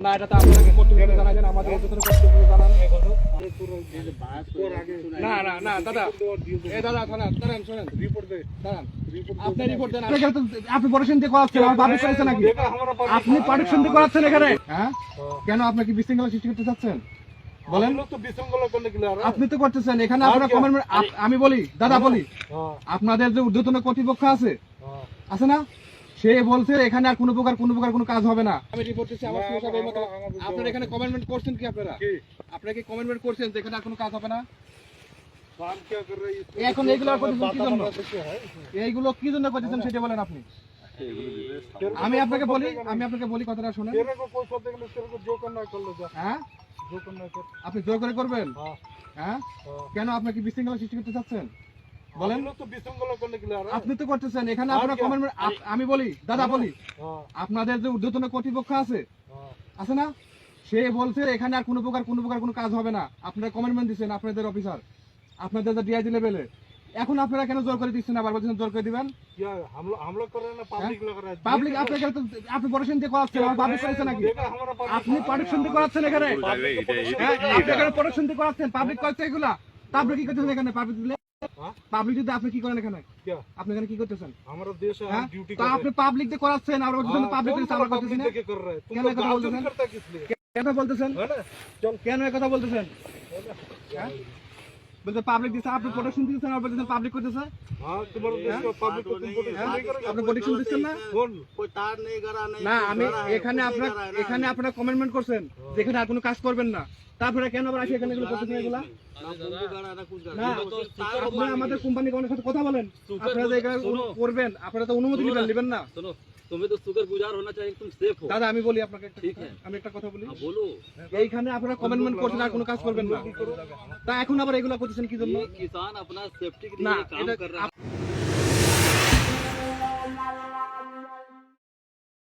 না এটা তো আপনাকে কর্তৃপক্ষ জানাবেন আমাদের এত কর্তৃপক্ষ জানান। না না না দাদা এ দাদা দাঁড়ান দাঁড়ান শোনেন। রিপোর্ট দে। দাঁড়ান। আপনি রিপোর্ট দেন আপনি পারমিশন দিয়ে করাচ্ছেন আমার বাবু করেছে নাকি? আপনি পারমিশন দিয়ে করাচ্ছেন এখানে? হ্যাঁ। কেন আপনি কি বিশৃঙ্খলা সৃষ্টি করতে চাচ্ছেন? বলেন। আপনি তো করতেছেন এখানে আপনারা কমেন্ট আমি বলি দাদা বলি হ্যাঁ, আপনাদের যে ঊর্ধ্বতন কর্তৃপক্ষ আছে হ্যাঁ। আছে না? সে বলছে এখানে আর কোন প্রকার কোন প্রকার কোন কাজ হবে না। আমি রিপোর্ট করছি আমার সমস্যা এই মতো আপনারা এখানে কমেন্টমেন্ট করছেন কি আপনারা? আপনারা কি কমেন্টমেন্ট করছেন যে এখানে আর কোনো কাজ হবে না? এখন এইগুলো করতেছেন কি জন্য? এইগুলো কি জন্য করতেছেন সেটা বলেন আপনি। আমি আপনাকে বলি আমি আপনাকে বলি কথাটা শুনেন। হ্যাঁ? আপনি যোগ করে করবেন? হ্যাঁ।, হ্যাঁ? কেন আপনাকে বিশৃঙ্খলা সৃষ্টি করতে চাচ্ছেন? আপনি তো করতেছেন এখানে আমি বলি দাদা বলি আপনাদের যে ঊর্ধ্বতন কর্তৃপক্ষ আছে আছে না? সে বলছে এখানে আর কোন প্রকার কোন প্রকার কোনো কাজ হবে না। আপনারা কমেন্টমেন্ট দিচ্ছেন আপনাদের অফিসার আপনাদের ডিআইজি লেভেলে এখন আপনারা কেন জোর করে দিচ্ছেন আবার বলছেন জোর করে দিবেন? হ্যাঁ? আপনি দিয়ে করাচ্ছেন এখানে? হ্যাঁ, আপনি দিয়ে করাচ্ছেন পাবলিক এগুলা। তারপরে কি এখানে? পাবলিক দিলে পাবলিক যদি আপনি কি করেন এখানে? আপনি এখানে কি করতেছেন? আমারও দেশ ডিউটি তো আপনি পাবলিক দিয়ে করাচ্ছেন? আর ওজন পাবলিক দিয়ে আমরা করতেছি কেন কথা বলতেছেন? কেন বলতেছেন? কেন কথা বলতেছেন? বলতে পাবলিক আপনি পাবলিক করতেছে? হ্যাঁ? হ্যাঁ? আপনি না? না আমি এখানে আপনার এখানে আপনারা কমেন্টমেন্ট করছেন যেখানে আর কোনো কাজ করবেন না। তারপরে কেন আবার আসি এখানে এগুলো করতেছেন এগুলা? আমাদের কোম্পানি সাথে কথা বলেন। আপনারা করবেন আপনারা তো অনুমতি নিবেন না सुनो तुम्हें तो शुक्र गुजार होना चाहिए कि तुम सेफ हो দাদা আমি বলি আপনাকে একটা ঠিক কথা। আছে। আমি একটা কথা বলি हाँ बोलो এইখানে আপনারা কমেন্টমেন্ট করছেন আর কোনো কাজ করবেন না তা এখন আবার এগুলো করতেছেন কি জন্য ये किसान अपना सेफ्टी के না लिए काम এটা कर रहा है আপ-